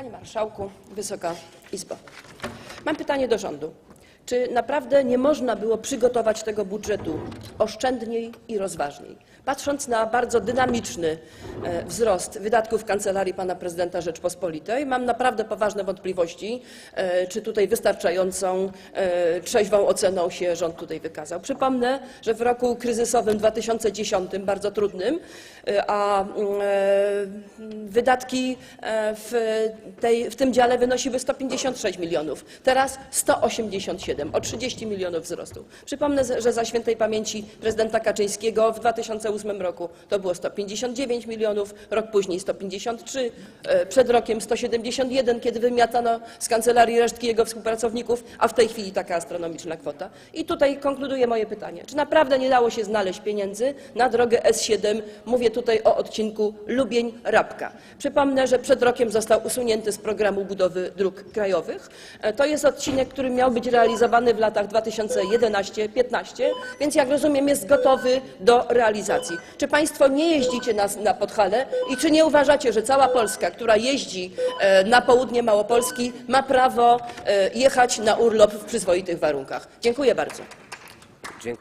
Panie Marszałku, Wysoka Izbo. Mam pytanie do rządu. Czy naprawdę nie można było przygotować tego budżetu oszczędniej i rozważniej? Patrząc na bardzo dynamiczny e, wzrost wydatków Kancelarii Pana Prezydenta Rzeczpospolitej, mam naprawdę poważne wątpliwości, e, czy tutaj wystarczającą e, trzeźwą oceną się rząd tutaj wykazał. Przypomnę, że w roku kryzysowym 2010, bardzo trudnym, a mm, wydatki w, tej, w tym dziale wynosiły 156 milionów, teraz 187, o 30 milionów wzrostu. Przypomnę, że za świętej pamięci prezydenta Kaczyńskiego w 2008 roku to było 159 milionów, rok później 153, e, przed rokiem 171, kiedy wymiatano z kancelarii resztki jego współpracowników, a w tej chwili taka astronomiczna kwota. I tutaj konkluduję moje pytanie. Czy naprawdę nie dało się znaleźć pieniędzy na drogę S7? Mówię tutaj o odcinku Lubień-Rabka. Przypomnę, że przed rokiem został usunięty z programu budowy dróg krajowych. E, To jest odcinek, który miał być realizowany w latach 2011-15, więc jak rozumiem jest gotowy do realizacji. Czy Państwo nie jeździcie na, na Podhale i czy nie uważacie, że cała Polska, która jeździ e, na południe Małopolski ma prawo e, jechać na urlop w przyzwoitych warunkach? Dziękuję bardzo. Dziękuję.